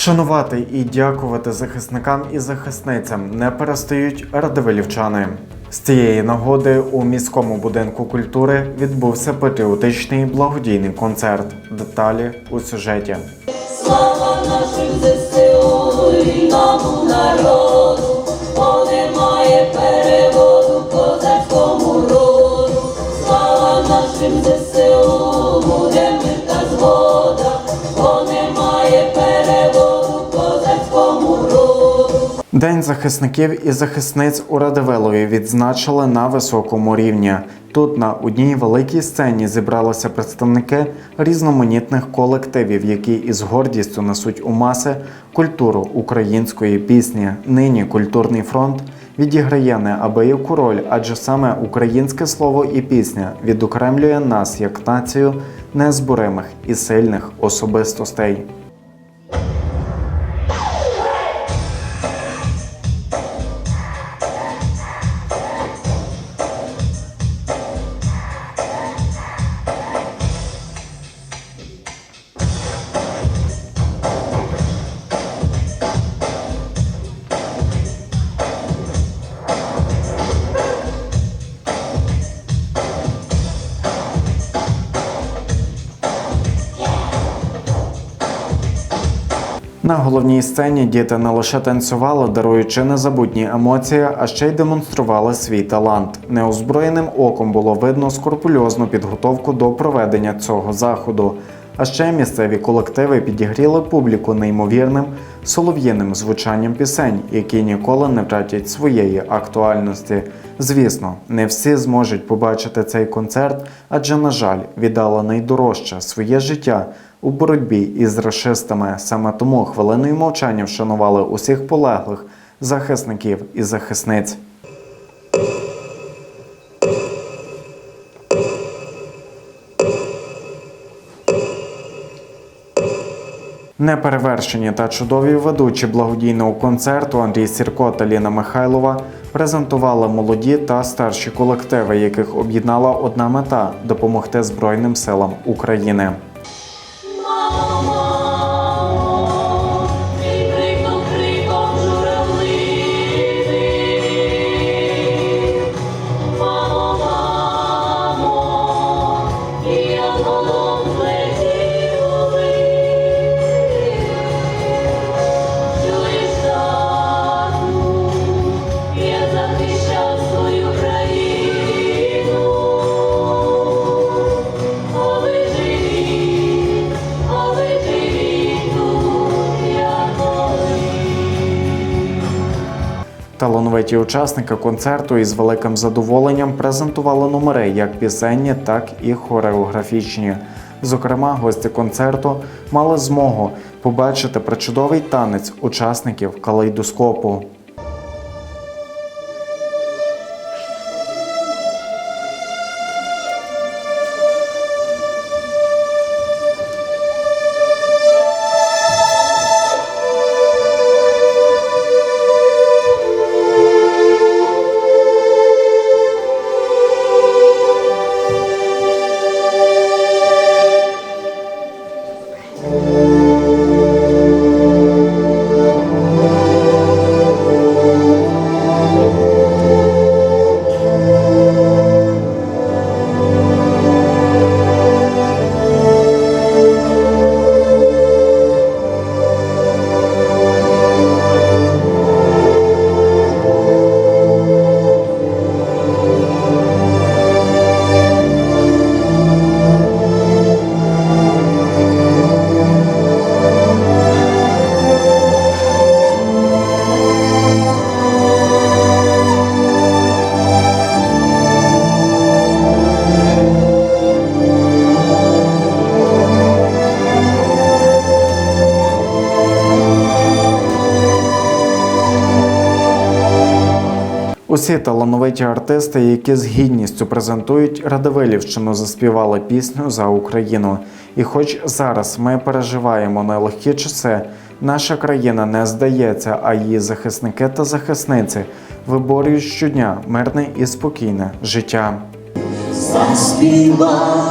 Шанувати і дякувати захисникам і захисницям не перестають радивилівчани. З цієї нагоди у міському будинку культури відбувся патріотичний благодійний концерт. Деталі у сюжеті. Слава нашим ЗСУ народу, День захисників і захисниць у Радивилові відзначили на високому рівні. Тут на одній великій сцені зібралися представники різноманітних колективів, які із гордістю несуть у маси культуру української пісні. Нині культурний фронт відіграє неабияку роль, адже саме українське слово і пісня відокремлює нас як націю незборимих і сильних особистостей. На головній сцені діти не лише танцювали, даруючи незабутні емоції, а ще й демонстрували свій талант. Неозброєним оком було видно скрупульозну підготовку до проведення цього заходу. А ще місцеві колективи підігріли публіку неймовірним солов'їним звучанням пісень, які ніколи не втратять своєї актуальності. Звісно, не всі зможуть побачити цей концерт, адже, на жаль, віддала найдорожче своє життя у боротьбі із рашистами. Саме тому хвилиною мовчання вшанували усіх полеглих захисників і захисниць. Неперевершені та чудові ведучі благодійного концерту Андрій Сірко та Ліна Михайлова презентували молоді та старші колективи, яких об'єднала одна мета допомогти Збройним силам України. Талановиті учасники концерту із великим задоволенням презентували номери як пісенні, так і хореографічні. Зокрема, гості концерту мали змогу побачити причудовий танець учасників калейдоскопу. Усі талановиті артисти, які з гідністю презентують Радивилівщину, заспівали пісню за Україну. І хоч зараз ми переживаємо нелегкі часи, наша країна не здається, а її захисники та захисниці виборюють щодня мирне і спокійне життя. Заспіваємо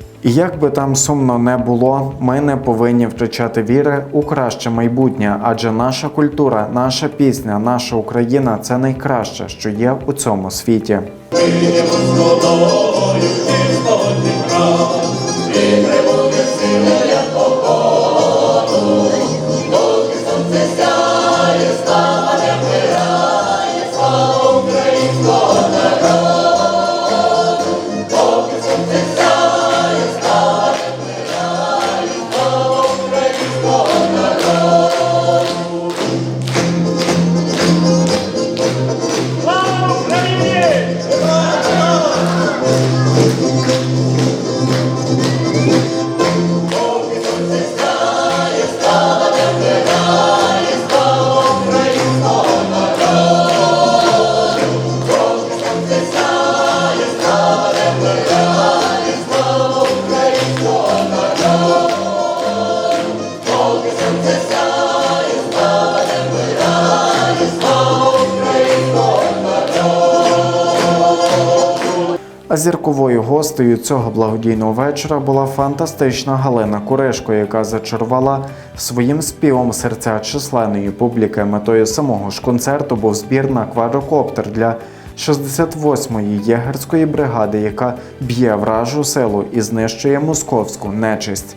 І як би там сумно не було, ми не повинні втрачати віри у краще майбутнє, адже наша культура, наша пісня, наша Україна це найкраще, що є у цьому світі. А зірковою гостею цього благодійного вечора була фантастична Галина Куришко, яка зачарувала своїм співом серця численної публіки. Метою самого ж концерту був збір на квадрокоптер для 68-ї єгерської бригади, яка б'є вражу силу і знищує московську нечисть.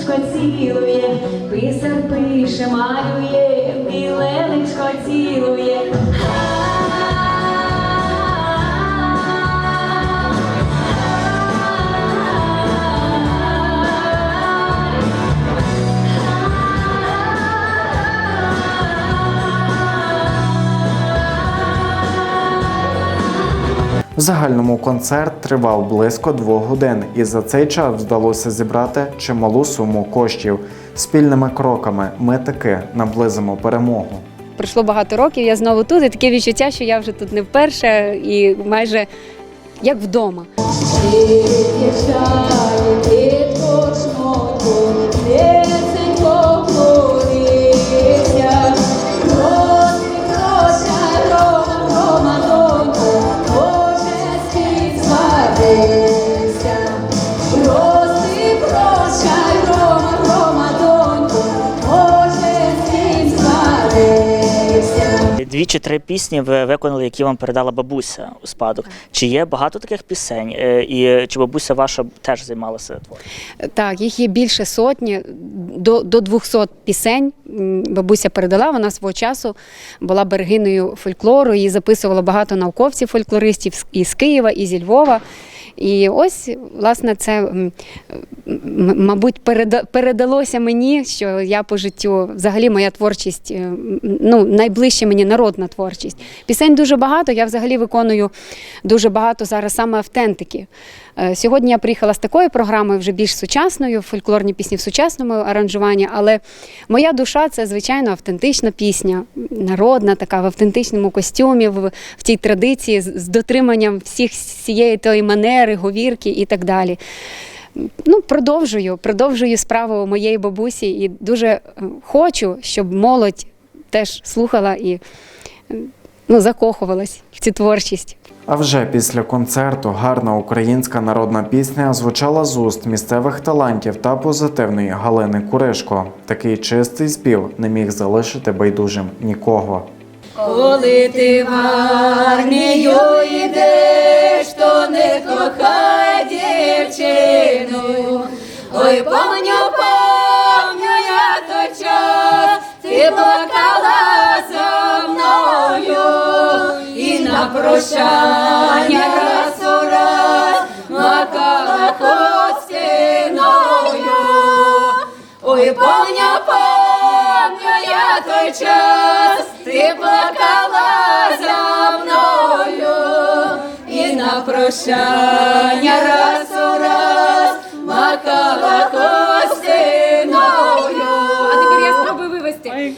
Білелечко цілує, писар пише малює, білелечко цілує. В загальному концерт тривав близько двох годин, і за цей час вдалося зібрати чималу суму коштів. Спільними кроками ми таки наблизимо перемогу. Пройшло багато років, я знову тут, і таке відчуття, що я вже тут не вперше і майже як вдома. Дві чи три пісні ви виконали, які вам передала бабуся у спадок. Чи є багато таких пісень? Е, І чи бабуся ваша теж займалася твором? Так, їх є більше сотні, до, до 200 пісень. Бабуся передала, вона свого часу була берегиною фольклору, її записувало багато науковців, фольклористів з- і з Києва, і зі Львова. І ось, власне, це, мабуть, передалося мені, що я по життю, взагалі, моя творчість, е, ну, найближче мені народна творчість. Пісень дуже багато, я взагалі виконую дуже багато зараз саме автентики. Е, Сьогодні я приїхала з такою програмою, вже більш сучасною, фольклорні пісні в сучасному аранжуванні, але моя душа це, звичайно, автентична пісня, народна, така в автентичному костюмі, в, в тій традиції, з, з дотриманням всіх всієї тої манери, говірки і так далі. Ну, продовжую, продовжую справу моєї бабусі і дуже е, хочу, щоб молодь теж слухала і ну, закохувалась в цю творчість. А вже після концерту гарна українська народна пісня звучала з уст місцевих талантів та позитивної Галини Куришко. Такий чистий спів не міг залишити байдужим нікого. Коли ти в армію йдеш, то не кохай дівчину. Ой, помню, прощання раз у раз макала хостиною. Ой, помню, помню я той час, ти плакала за мною, і на прощання раз у раз макала хостиною. А тепер я спробую вивести.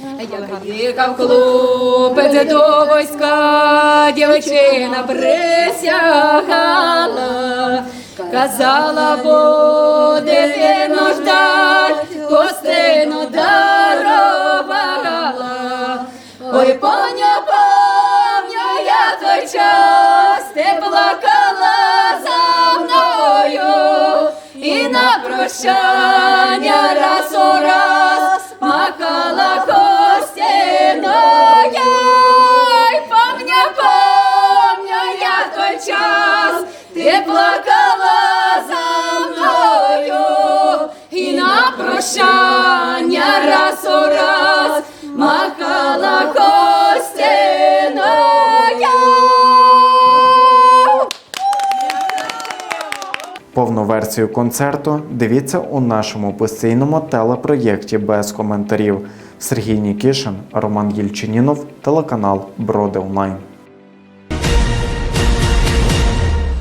Їхав хлопець до війська, дівчина присягала. казала, буде дитину ждать, гостину дарувала. Ой, поня, помню я той час, ти плакала за мною, і на прощання раз у раз Повну версію концерту дивіться у нашому постійному телепроєкті без коментарів. Сергій Нікішин, Роман Єльчинінов, телеканал Броди Онлайн.